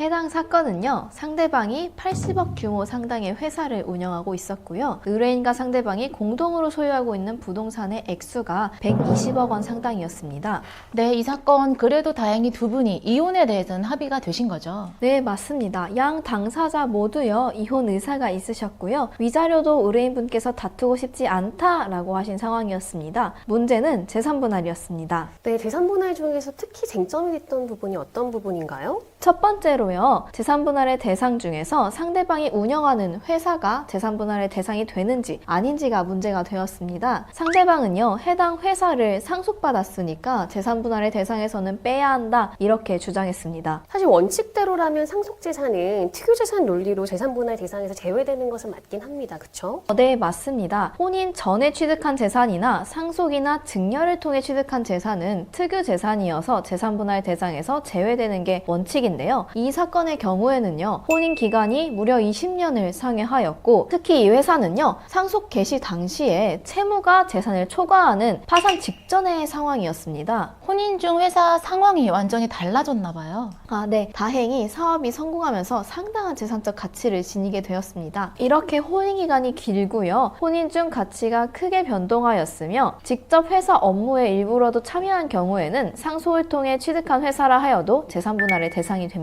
해당 사건은요, 상대방이 80억 규모 상당의 회사를 운영하고 있었고요. 의뢰인과 상대방이 공동으로 소유하고 있는 부동산의 액수가 120억 원 상당이었습니다. 네, 이 사건 그래도 다행히 두 분이 이혼에 대해서는 합의가 되신 거죠. 네, 맞습니다. 양 당사자 모두요, 이혼 의사가 있으셨고요. 위자료도 의뢰인분께서 다투고 싶지 않다라고 하신 상황이었습니다. 문제는 재산분할이었습니다. 네, 재산분할 중에서 특히 쟁점이 됐던 부분이 어떤 부분인가요? 첫 번째로 요, 재산분할의 대상 중에서 상대방이 운영하는 회사가 재산분할의 대상이 되는지 아닌지가 문제가 되었습니다. 상대방은요, 해당 회사를 상속받았으니까 재산분할의 대상에서는 빼야 한다, 이렇게 주장했습니다. 사실 원칙대로라면 상속재산은 특유재산 논리로 재산분할 대상에서 제외되는 것은 맞긴 합니다. 그쵸? 네, 맞습니다. 혼인 전에 취득한 재산이나 상속이나 증여를 통해 취득한 재산은 특유 재산이어서 재산분할 대상에서 제외되는 게 원칙인데요. 이 사건의 경우에는요, 혼인 기간이 무려 20년을 상회하였고, 특히 이 회사는요, 상속 개시 당시에 채무가 재산을 초과하는 파산 직전의 상황이었습니다. 혼인 중 회사 상황이 완전히 달라졌나 봐요. 아, 네. 다행히 사업이 성공하면서 상당한 재산적 가치를 지니게 되었습니다. 이렇게 혼인 기간이 길고요. 혼인 중 가치가 크게 변동하였으며 직접 회사 업무의 일부라도 참여한 경우에는 상속을 통해 취득한 회사라 하여도 재산 분할의 대상이 됩니다.